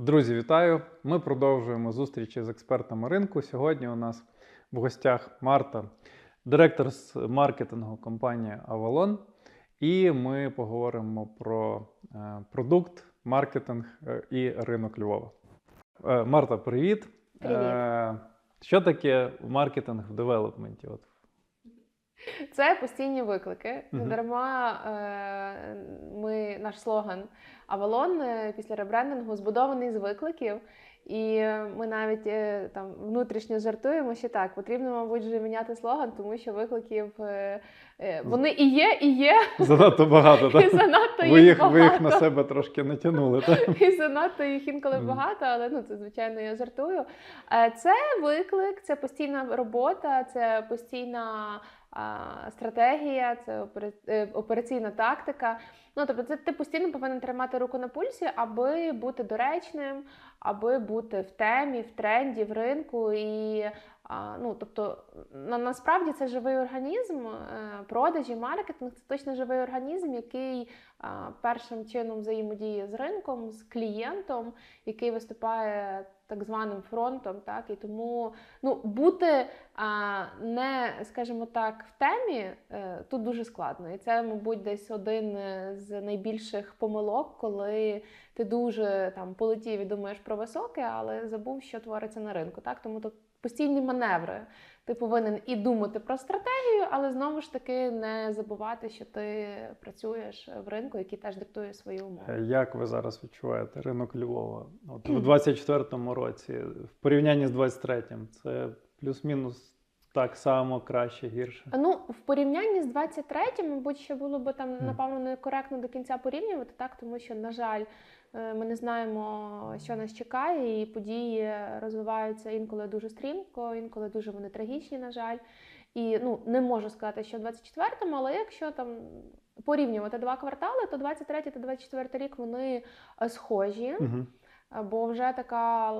Друзі, вітаю! Ми продовжуємо зустрічі з експертами ринку. Сьогодні у нас в гостях Марта, директор з маркетингу компанії Avalon. І ми поговоримо про е, продукт, маркетинг е, і ринок Львова. Е, Марта, привіт! Привіт. Що таке маркетинг в девелопменті? От Це постійні виклики. Не дарма е, ми наш слоган Авалон е, після ребрендингу збудований з викликів. І ми навіть е, там внутрішньо жартуємо, що так потрібно, мабуть, вже міняти слоган, тому що викликів вони і є, і є, занадто багато, і так? занадто Ви їх їх, ви їх на себе трошки натягнули, так? І занадто їх інколи багато, але ну це звичайно я жартую. Це виклик, це постійна робота, це постійна стратегія, це е, операційна тактика. Ну тобто, це ти постійно повинен тримати руку на пульсі, аби бути доречним, аби бути в темі, в тренді, в ринку. І ну тобто, на, насправді це живий організм. е, Продажі, маркетинг це точно живий організм, який першим чином взаємодіє з ринком, з клієнтом, який виступає так званим фронтом. Так і тому ну бути не, скажімо так, в темі е, тут дуже складно. І це, мабуть, десь один з найбільших помилок, коли ти дуже там полетів і думаєш про високе, але забув, що твориться на ринку. Так, тому тут постійні маневри. Ти повинен і думати про стратегію, але знову ж таки не забувати, що ти працюєш в ринку, який теж диктує свої умови. Е, Як ви зараз відчуваєте ринок Львова? От у 24-му році, в порівнянні з 23-м, це плюс-мінус так само краще, гірше. Ну, в порівнянні з 23-м, мабуть, ще було б там, напевно, некоректно до кінця порівнювати, так, тому що, на жаль, е, ми не знаємо, що нас чекає, і події розвиваються інколи дуже стрімко, інколи дуже вони трагічні, на жаль. І ну, не можу сказати, що в 24-му, але якщо там порівнювати два квартали, то 23 та 24 рік вони е, схожі. Угу. Бо вже така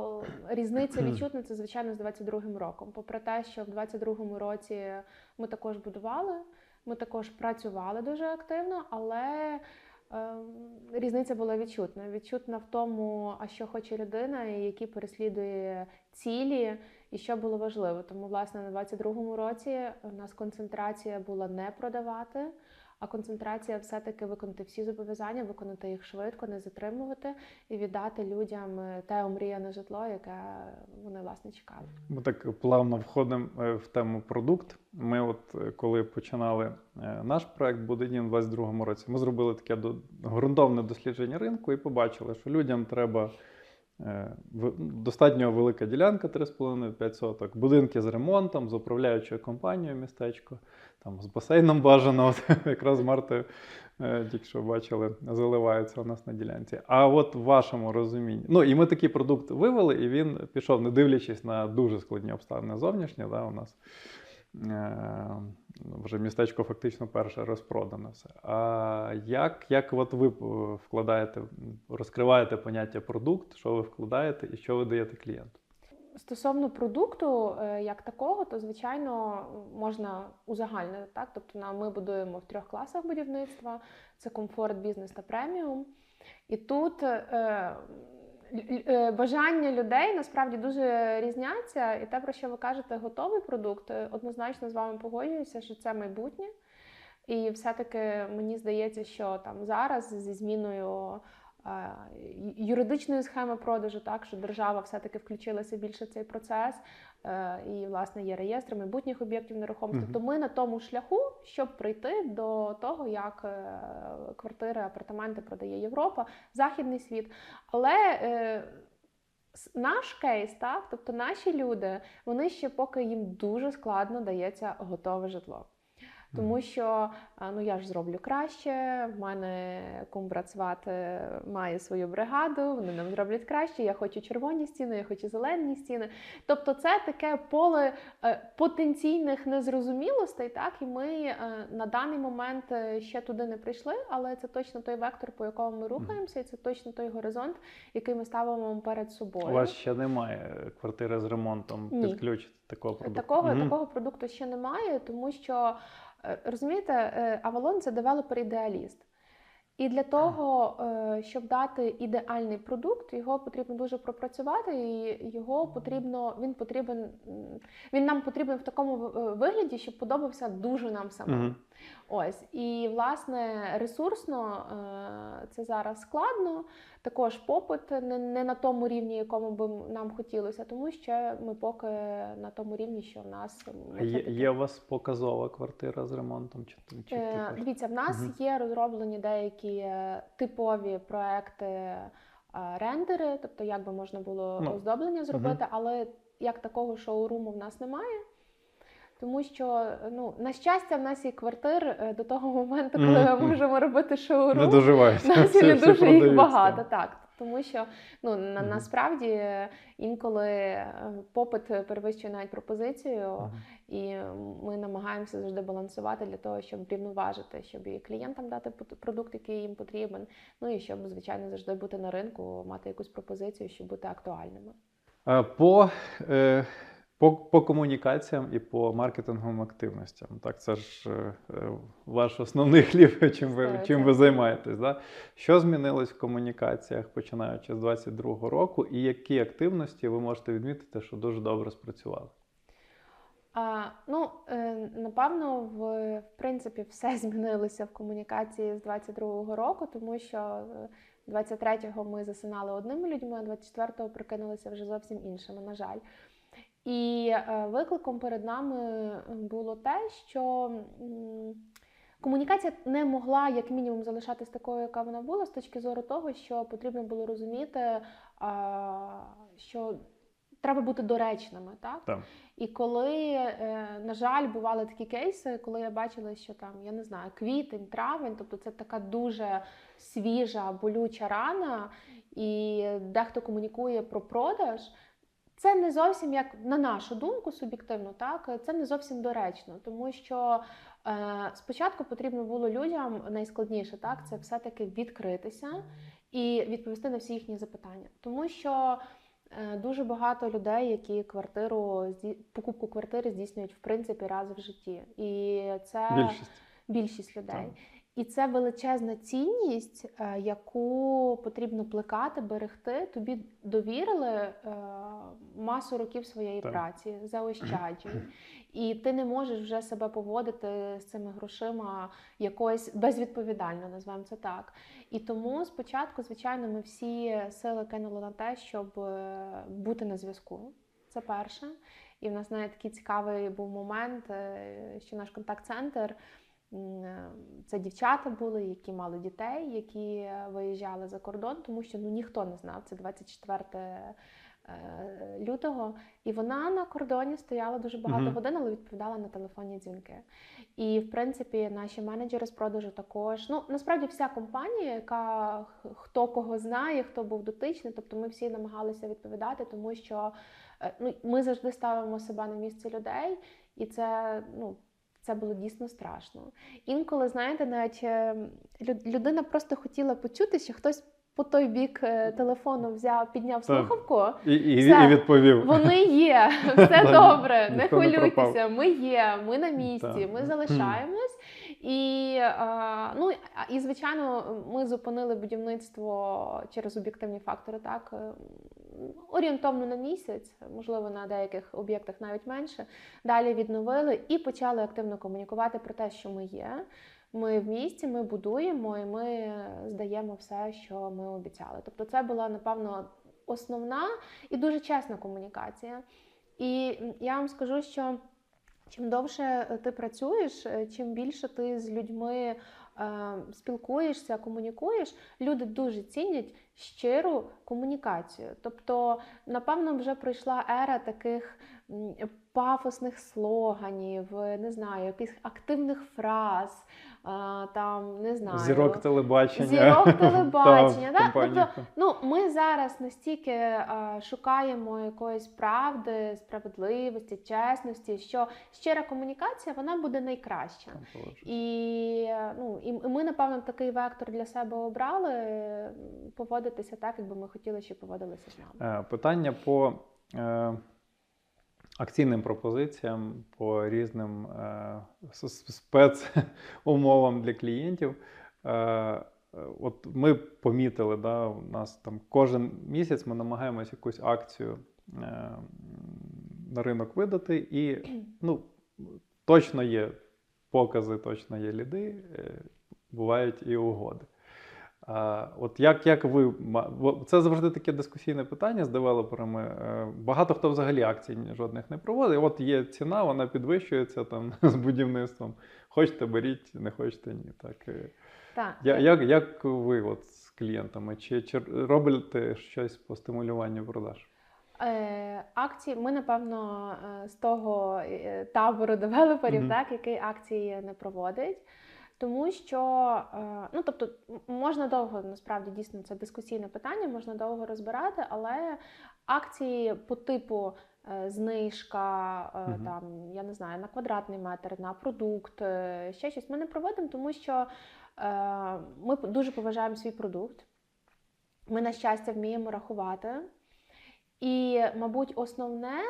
різниця відчутна, це звичайно з 22-м роком. Попри те, що в 22-му році ми також будували, ми також працювали дуже активно, але е, різниця була відчутна. Відчутна в тому, а що хоче людина, і які переслідує цілі, і що було важливо. Тому, власне, на 22-му році у нас концентрація була не продавати. А концентрація все-таки виконати всі зобов'язання, виконати їх швидко, не затримувати і віддати людям е, те омріяне житло, яке вони власне чекали. Ми так плавно входимо е, в тему продукт. Ми, от е, коли починали наш проект Будинін у 22-му році, ми зробили таке до- ґрунтовне дослідження ринку і побачили, що людям треба достатньо велика ділянка 3,5-5 соток, будинки з ремонтом, з управляючою компанією містечко, там з басейном бажано. От, якраз з Мартою е, тільки що бачили, заливається у нас на ділянці. А от в вашому розумінні. Ну і ми такий продукт вивели, і він пішов, не дивлячись на дуже складні обставини зовнішні. Да, у нас е, вже містечко фактично перше розпродане все. А як, як от ви е, вкладаєте, розкриваєте поняття продукт, що ви вкладаєте і що ви даєте клієнту? Стосовно продукту е, як такого, то звичайно можна узагальнити так. Тобто, ми будуємо в трьох класах будівництва: це комфорт, бізнес та преміум. І тут е, бажання людей насправді дуже різняться. І те, про що ви кажете, готовий продукт, е, однозначно з вами погоджуюся, що це майбутнє. І все-таки мені здається, що там зараз зі зміною е, юридичної схеми продажу, так що держава все-таки включилася більше в цей процес, е, і власне є реєстр майбутніх об'єктів нерухомості. Мгм. То ми на тому шляху, щоб прийти до того, як е, квартири, апартаменти продає Європа, західний світ. Але е, наш кейс, так, тобто наші люди, вони ще поки їм дуже складно дається готове житло. Тому що ну я ж зроблю краще. В мене кумбрат е, має свою бригаду, вони нам зроблять краще. Я хочу червоні стіни, я хочу зелені стіни. Тобто, це таке поле е, потенційних незрозумілостей. Так, і ми е, на даний момент е, ще туди не прийшли, але це точно той вектор, по якому ми рухаємося, і це точно той горизонт, який ми ставимо перед собою. У вас ще немає квартири з ремонтом Ні. під ключ такого продукту? Такого, Мгм. такого продукту ще немає, тому що розумієте, е, Avalon – це девелопер-ідеаліст. І для того, е, щоб дати ідеальний продукт, його потрібно дуже пропрацювати, і його потрібно, він потрібен, він нам потрібен в такому вигляді, щоб подобався дуже нам самим. Ось і власне ресурсно е, це зараз складно. Також попит не, на тому рівні, якому би нам хотілося, тому що ми поки на тому рівні, що в нас Є, є у вас показова квартира з ремонтом? Чи, чи, Е. Дивіться, в нас Мгм. є розроблені деякі е, типові проекти е, рендери, тобто як би можна було Ну, оздоблення зробити, але як такого шоуруму в нас немає. Тому що, ну, на щастя, в нас є квартир е, до того моменту, коли ми можемо робити Не шоурум. доживають. У нас і не дуже їх багато, так. Тому що ну, на, насправді е, інколи е, попит перевищує навіть пропозицію. І ми намагаємося завжди балансувати для того, щоб рівноважити, щоб і клієнтам дати продукт, який їм потрібен. Ну і щоб, звичайно, завжди бути на ринку, мати якусь пропозицію, щоб бути актуальними. По, е, по, по комунікаціям і по маркетинговим активностям. Так, це ж е, е, ваш основний хліб, чим ви, чим ви займаєтесь. Да? Що змінилось в комунікаціях починаючи з 22-го року, і які активності ви можете відмітити, що дуже добре спрацювали? А, ну, е, напевно, в, в принципі, все змінилося в комунікації з 22-го року, тому що е, 23-го ми засинали одними людьми, а 24-го прикинулися вже зовсім іншими, на жаль. І е, викликом перед нами було те, що комунікація не могла, як мінімум, залишатись такою, яка вона була, з точки зору того, що потрібно було розуміти, що треба бути доречними, так? Так. І коли, е, на жаль, бували такі кейси, коли я бачила, що там, я не знаю, квітень, травень, тобто це така дуже свіжа, болюча рана, і дехто комунікує про продаж. Це не зовсім як на нашу думку, суб'єктивно, так це не зовсім доречно, тому що е, спочатку потрібно було людям найскладніше, так це все-таки відкритися і відповісти на всі їхні запитання, тому що е, дуже багато людей, які квартиру покупку квартири здійснюють в принципі раз в житті, і це Більшість. більшість людей. Так. І це величезна цінність, е, яку потрібно плекати, берегти. Тобі довірили е, масу років своєї Так. праці, заощаджень. І ти не можеш вже себе поводити з цими грошима якось безвідповідально, назвемо це так. І тому спочатку, звичайно, ми всі сили кинули на те, щоб е, бути на зв'язку. Це перше. І в нас навіть такий цікавий був момент, що наш контакт-центр. Е, Це дівчата були, які мали дітей, які е, виїжджали за кордон, тому що ну ніхто не знав. Це 24 е, лютого. І вона на кордоні стояла дуже багато Мгм. годин, але відповідала на телефонні дзвінки. І в принципі, наші менеджери з продажу також. Ну насправді вся компанія, яка хто кого знає, хто був дотичний, тобто ми всі намагалися відповідати, тому що ну, ми завжди ставимо себе на місце людей, і це ну. Це було дійсно страшно. Інколи, знаєте, навіть е, лю- людина просто хотіла почути, що хтось по той бік е, телефону взяв, підняв Так. слухавку. І, і, Все. і відповів. Вони є, все добре, не хвилюйтеся. Ми є, ми на місці, ми залишаємось. І, ну, і звичайно, ми зупинили будівництво через об'єктивні фактори, так орієнтовно на місяць, можливо, на деяких об'єктах навіть менше. Далі відновили і почали активно комунікувати про те, що ми є. Ми в місті, ми будуємо і ми здаємо все, що ми обіцяли. Тобто, це була напевно основна і дуже чесна комунікація. І я вам скажу, що чим довше ти працюєш, чим більше ти з людьми спілкуєшся, комунікуєш, люди дуже цінять щиру комунікацію. Тобто, напевно, вже пройшла ера таких пафосних слоганів, не знаю, якихось активних фраз, е, там не знаю. Зірок телебачення. Зірок телебачення, да? компаніях. Ну, ми зараз настільки е, шукаємо якоїсь правди, справедливості, чесності, що щира комунікація вона буде найкраща. І, е, ну, і ми, напевно, такий вектор для себе обрали е, поводитися так, якби ми хотіли, щоб поводилися з нами. Е, Питання по е, акційним пропозиціям, по різним е, спецумовам для клієнтів. Е, от ми помітили, да, у нас там кожен місяць ми намагаємось якусь акцію е, на ринок видати, і ну, точно є покази, точно є ліди, бувають і угоди. От як, як ви це завжди таке дискусійне питання з девелоперами. Е, Багато хто взагалі акцій жодних не проводить. От є ціна, вона підвищується там з будівництвом. Хочете, беріть, не хочете, ні. Так. е. Так. Я, як, як ви от з клієнтами? Чи, чи робите щось по стимулюванну продаж? Е, акції, ми, напевно, з того табору девелоперів, Мгм. так, який акції не проводить. Тому що, е, ну тобто, можна довго насправді дійсно це дискусійне питання, можна довго розбирати, але акції по типу е, знижка, Мгм. там, я не знаю, на квадратний метр, на продукт, ще щось ми не проводимо, тому що ми дуже поважаємо свій продукт. Ми, на щастя, вміємо рахувати. І, мабуть, основне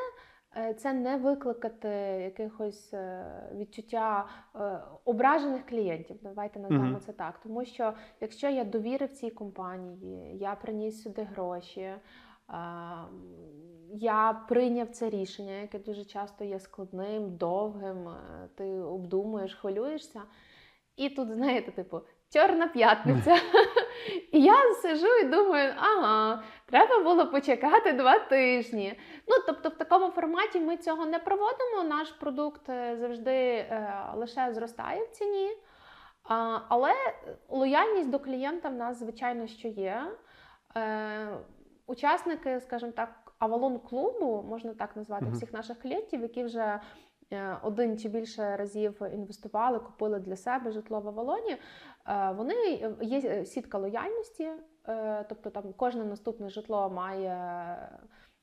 це не викликати якихось е, відчуття е, ображених клієнтів. Давайте назвемо Мгм. це так. Тому що якщо я довірив цій компанії, я приніс сюди гроші. е, Я прийняв це рішення, яке дуже часто є складним, довгим. е, Ти обдумуєш, хвилюєшся. І тут, знаєте, типу, чорна п'ятниця. І я сижу і думаю, ага, треба було почекати два тижні. Ну, тобто, в такому форматі ми цього не проводимо. Наш продукт е, завжди е, лише зростає в ціні. А, але лояльність до клієнта в нас, звичайно, що є. Е, учасники, скажімо так, Авалон клубу, можна так назвати Мгм. всіх наших клієнтів, які вже один чи більше разів інвестували, купили для себе житло в Авалоні. Е, Вони е, є сітка лояльності, е, тобто там кожне наступне житло має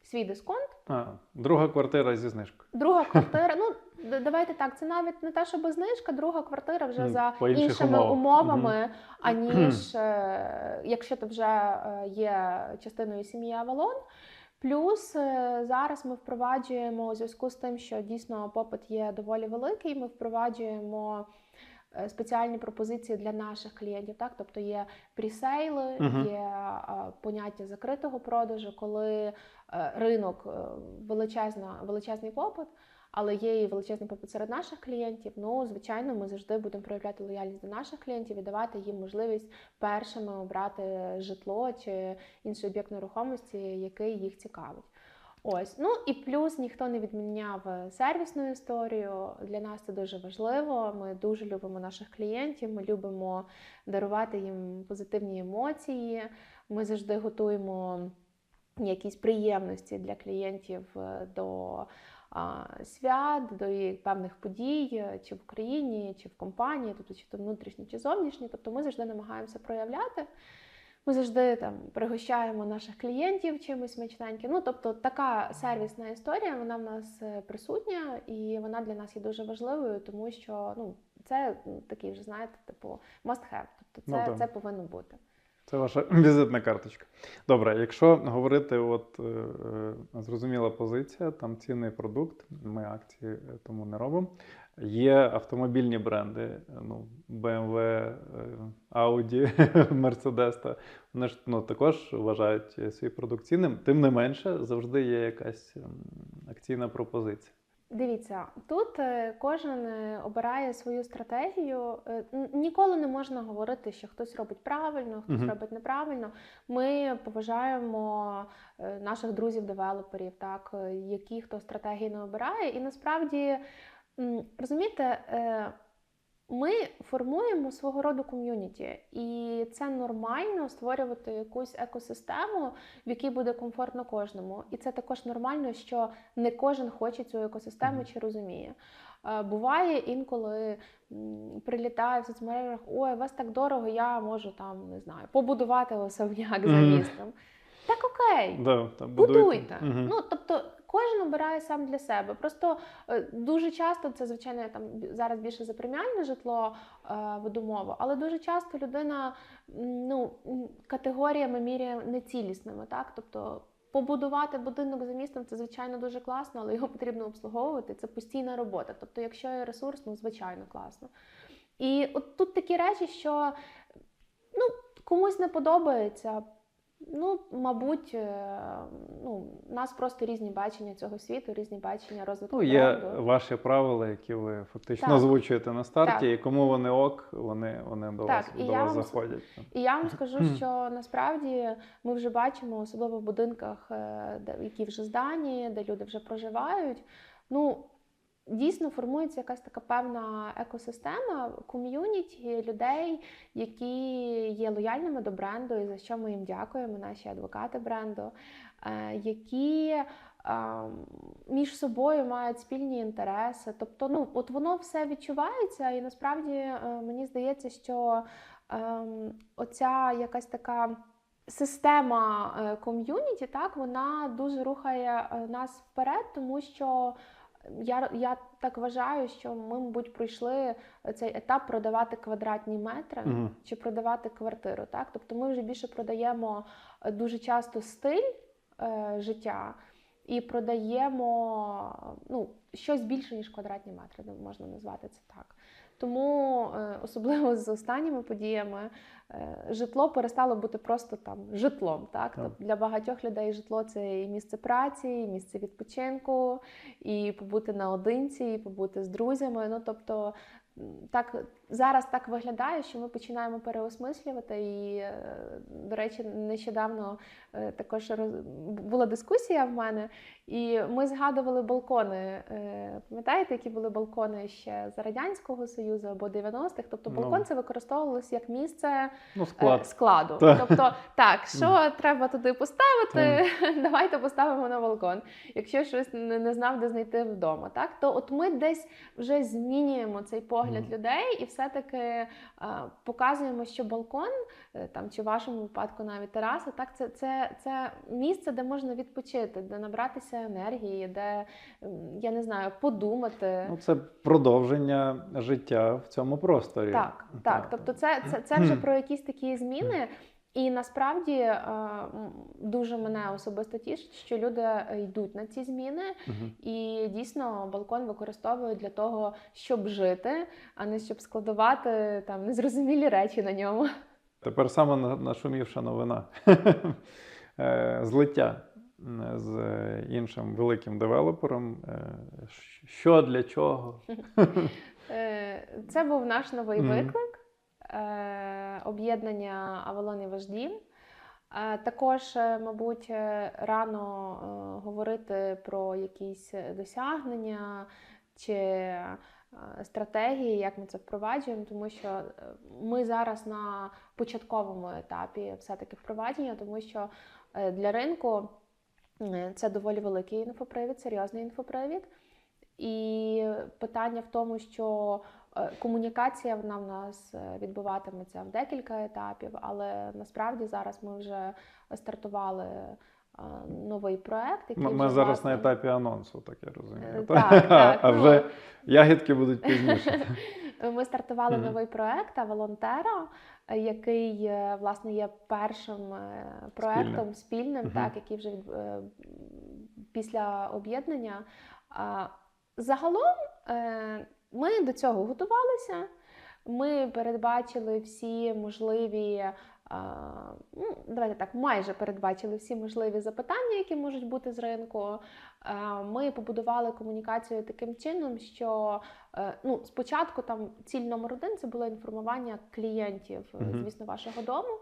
свій дисконт. А, друга квартира зі знижкою. Друга квартира, ну давайте так, це навіть не те, щоб знижка, друга квартира вже Ну, за іншими умовах. умовами, аніж е, якщо ти вже е, є частиною сім'ї Авалон. Плюс е, зараз ми впроваджуємо у зв'язку з тим, що дійсно попит є доволі великий. Ми впроваджуємо е, спеціальні пропозиції для наших клієнтів. Так, тобто є прісейли, uh-huh. є е, поняття закритого продажу, коли ринок величезна, величезний попит. Але є і величезний попит серед наших клієнтів. Ну, звичайно, ми завжди будемо проявляти лояльність до наших клієнтів і давати їм можливість першими обрати житло чи інший об'єкт нерухомості, який їх цікавить. Ось, ну і плюс ніхто не відміняв сервісну історію. Для нас це дуже важливо. Ми дуже любимо наших клієнтів. Ми любимо дарувати їм позитивні емоції. Ми завжди готуємо якісь приємності для клієнтів е, до свят, до певних подій, чи в Україні, чи в компанії, тобто чи то внутрішні, чи зовнішні. Тобто ми завжди намагаємося проявляти. Ми завжди там пригощаємо наших клієнтів чимось смачненьким. Ну, тобто, така сервісна історія, вона в нас е, присутня, і вона для нас є дуже важливою, тому що ну, це такий вже, знаєте, типу must have. Тобто Ну, це, так. це повинно бути. Це ваша візитна карточка. Добре, якщо говорити, от е, е, зрозуміла позиція, там цінний продукт, ми акції е, тому не робимо. Є автомобільні бренди, е, ну, BMW, Audi, Mercedes, вони ж ну, також вважають свій продукт цінним. Тим не менше, завжди є якась ем, акційна пропозиція. Дивіться, тут е, кожен е, обирає свою стратегію. Е, Ніколи не можна говорити, що хтось робить правильно, хтось Мгм. робить неправильно. Ми поважаємо наших друзів-девелоперів, так які хто стратегії не обирає. І насправді розумієте. Ми формуємо свого роду ком'юніті, і це нормально створювати якусь екосистему, в якій буде комфортно кожному. І це також нормально, що не кожен хоче цю екосистему чи розуміє. Е, Буває інколи прилітає в соцмережах, ой, вас так дорого, я можу там не знаю, побудувати особняк за містом. Так окей, Да, там будуйте. Мгм. Ну тобто кожен обирає сам для себе. Просто е, дуже часто це звичайно я там зараз більше за преміальне житло е, веду але дуже часто людина ну категоріями міряє нецілісними, так тобто. Побудувати будинок за містом це звичайно дуже класно, але його потрібно обслуговувати. Це постійна робота. Тобто, якщо є ресурс, ну звичайно класно. І от тут такі речі, що ну Комусь не подобається. Ну, мабуть, е, ну, у нас просто різні бачення цього світу, різні бачення розвитку Ну, є бренду. ваші правила, які ви фактично Так. озвучуєте на старті, Так. і кому вони ок, вони, вони до Так, вас, і до я вас вам заходять. І я вам скажу, що насправді ми вже бачимо, особливо в будинках, е, де які вже здані, де люди вже проживають. Ну дійсно формується якась така певна екосистема ком'юніті людей, які є лояльними до бренду, і за що ми їм дякуємо, наші адвокати бренду, е, які е, між собою мають спільні інтереси. Тобто, ну от воно все відчувається, і насправді е, мені здається, що ем, оця якась така система е, ком'юніті, так, вона дуже рухає нас вперед, тому що я, я так вважаю, що ми, мабуть, пройшли цей етап продавати квадратні метри Мгм. чи продавати квартиру. Так? Тобто ми вже більше продаємо е, дуже часто стиль е, життя і продаємо ну, щось більше, ніж квадратні метри, можна назвати це так. Тому, е, особливо з останніми подіями, е, житло перестало бути просто там житлом. Так? Так. Тобто для багатьох людей житло це і місце праці, і місце відпочинку, і побути наодинці, і побути з друзями. Ну тобто так зараз так виглядає, що ми починаємо переосмислювати. І, е, до речі, нещодавно е, також була дискусія в мене, і ми згадували балкони. Е, Пам'ятаєте, які були балкони ще за Радянського Союзу або 90-х? Тобто Ну. балкон це використовувалось як місце Ну, склад. складу. Так. Тобто, так, що треба туди поставити, давайте поставимо на балкон. Якщо щось не знав, де знайти вдома, так то от ми десь вже змінюємо цей погляд Мгм. людей і все-таки е, показуємо, що балкон, е, там чи в вашому випадку навіть тераса, так це, це, це місце, де можна відпочити, де набратися енергії, де я не знаю, подумати. Ну, це продовження життя в цьому просторі. Так, так. Тобто, це, це, це вже про якісь такі зміни. І насправді е, дуже мене особисто тішить, що люди е, йдуть на ці зміни, і дійсно балкон використовують для того, щоб жити, а не щоб складувати там незрозумілі речі на ньому. Тепер саме на- нашумівша новина. Е, Злиття з іншим великим девелопером. Що для чого? Це був наш новий виклик об'єднання Авалон і Ваш дім. Е, Також, е, мабуть, е, рано е, говорити про якісь досягнення чи е, стратегії, як ми це впроваджуємо, тому що е, ми зараз на початковому етапі все-таки впровадження, тому що е, для ринку е, це доволі великий інфопривід, серйозний інфопривід. І питання в тому, що е, комунікація вона в нас е, відбуватиметься в декілька етапів, але насправді зараз ми вже стартували е, новий проект. Який Ми вже, зараз на етапі анонсу, так я розумію. Е, так? так, так, А ну. вже ягідки будуть пізніше. Ми стартували Мгм. новий проект Аволонтера, який е, власне є першим е, проектом спільним, Мгм. так, який вже е, після об'єднання. Загалом е, ми до цього готувалися. Ми передбачили всі можливі. а, Ну, давайте так, майже передбачили всі можливі запитання, які можуть бути з ринку. Е, Ми побудували комунікацію таким чином, що Е, Ну, спочатку там ціль номер один це було інформування клієнтів, е, звісно, вашого дому.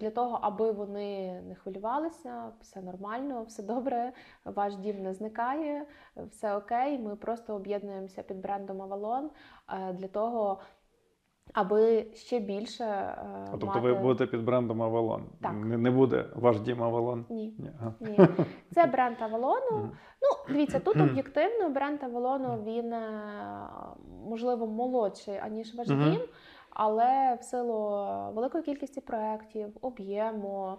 Для того, аби вони не хвилювалися, все нормально, все добре, ваш дім не зникає, все окей. Ми просто об'єднуємося під брендом Avalon е, для того, аби ще більше е, А, Тобто мати... ви будете під брендом Avalon. Так. Не, не буде ваш дім Avalon? Ні, Ні. ага. ні. Це бренд Авалону. Ну, дивіться, тут об'єктивно бренд Авалону він е, можливо молодший, аніж ваш дім, але в силу великої кількості проєктів, об'єму,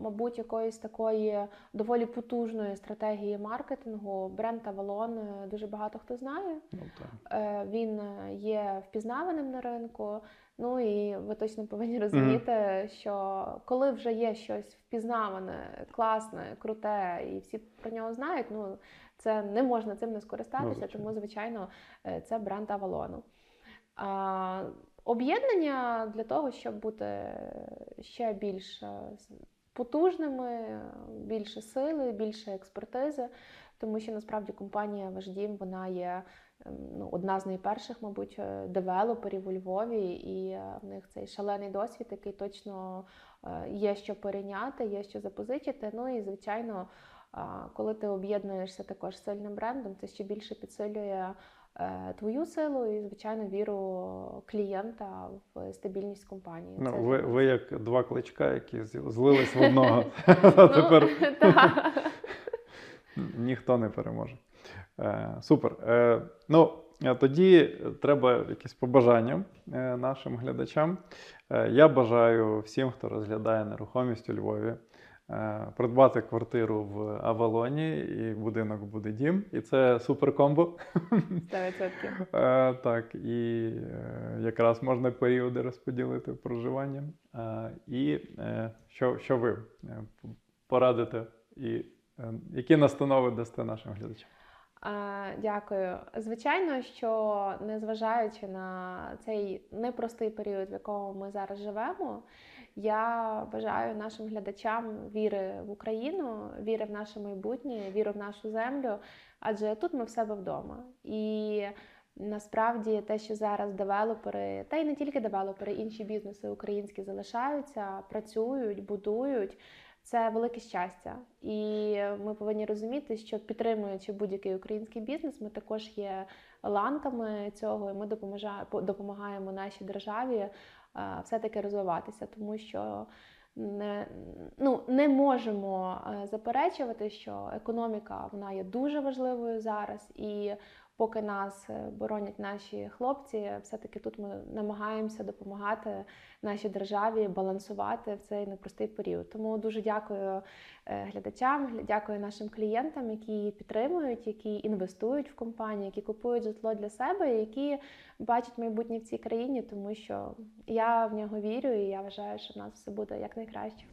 мабуть, якоїсь такої доволі потужної стратегії маркетингу, бренд Авалон е, дуже багато хто знає. Ну, так. Е, Він є впізнаваним на ринку. Ну і ви точно повинні розуміти, що коли вже є щось впізнаване, класне, круте, і всі про нього знають, ну це не можна цим не Ну, скористатися, звичайно. тому звичайно е, це бренд Авалону. А, об'єднання для того, щоб бути ще більш е, потужними, більше сили, більше експертизи, тому що насправді компанія Ваш Дім вона є ем, ну, одна з найперших, мабуть, е, девелоперів у Львові, і е, в них цей шалений досвід, який точно є що перейняти, є що запозичити. Ну і звичайно, коли ти об'єднуєшся також сильним брендом, це ще більше підсилює твою силу і, звичайно, віру клієнта в стабільність компанії. Ну, Це ви, ви як два кличка, які злились в одного. Ну, А тепер ніхто не переможе. Е, Супер. Е, Ну, е, тоді треба якісь побажання е, нашим глядачам. Е, Я бажаю всім, хто розглядає нерухомість у Львові, е, придбати квартиру в Авалоні, і будинок буде дім. І це супер комбо. 100%. Е, Так, і е, якраз можна періоди розподілити проживання. Е, І е, що, що ви е, порадите, і е, які настанови дасте нашим глядачам? Дякую. Звичайно, що незважаючи на цей непростий період, в якому ми зараз живемо, я бажаю нашим глядачам віри в Україну, віри в наше майбутнє, віри в нашу землю, адже тут ми в себе вдома. І насправді те, що зараз девелопери, та й не тільки девелопери, інші бізнеси українські залишаються, працюють, будують. Це велике щастя, і ми повинні розуміти, що підтримуючи будь-який український бізнес, ми також є ланками цього, і ми допомагаємо нашій державі е, все-таки розвиватися, тому що не, ну, не можемо е, заперечувати, що економіка вона є дуже важливою зараз, і поки нас е, боронять наші хлопці, все-таки тут ми намагаємося допомагати нашій державі балансувати в цей непростий період. Тому дуже дякую е, глядачам, дякую нашим клієнтам, які підтримують, які інвестують в компанію, які купують житло для себе, які бачать майбутнє в цій країні, тому що я в нього вірю і я вважаю, що в нас все буде якнайкраще.